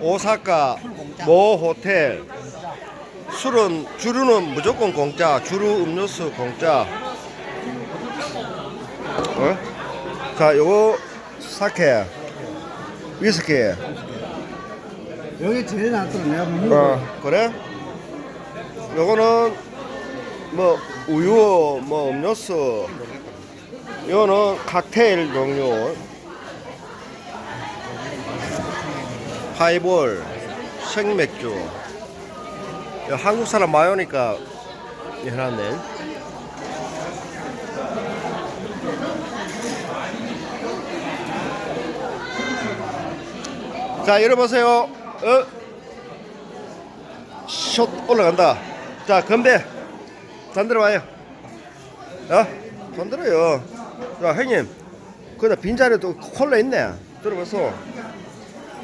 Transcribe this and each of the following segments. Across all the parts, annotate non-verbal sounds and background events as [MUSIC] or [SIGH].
오사카 모 호텔. 술은 주류는 무조건 공짜 주류 음료수 공짜. 어? 자 요거 사케. 위스키. 여기 제일 낫더라. 내가 못 먹어 어 그래? 요거는 뭐 우유 뭐 음료수. 요거는 칵테일 종류 하이볼 생맥주. 야, 한국 사람 오니까 해놨네. 자 이리 보세요. 어? 숏 올라간다. 자 건배. 잔 들어 와요. 어? 손 들어요. 자 형님. 거기다 빈자리에 또 콜라 있네. 들어봤어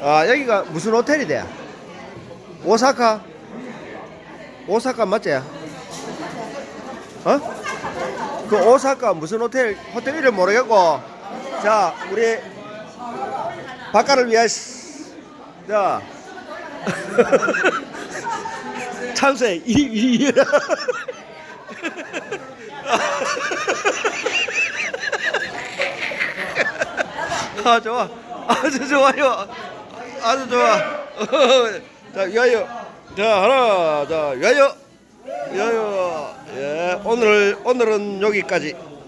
아 여기가 무슨 호텔이 돼? 오사카? 오사카 맞지? 어? 그 오사카 무슨 호텔 호텔 이름 모르겠고 자 우리 박가를 위하여 자 [LAUGHS] 참새 이, 이. [LAUGHS] 아 좋아 아주 좋아요 아주 좋아. [LAUGHS] 자 여유. 자 하나 자 여유. 여유. 예 오늘 오늘은 여기까지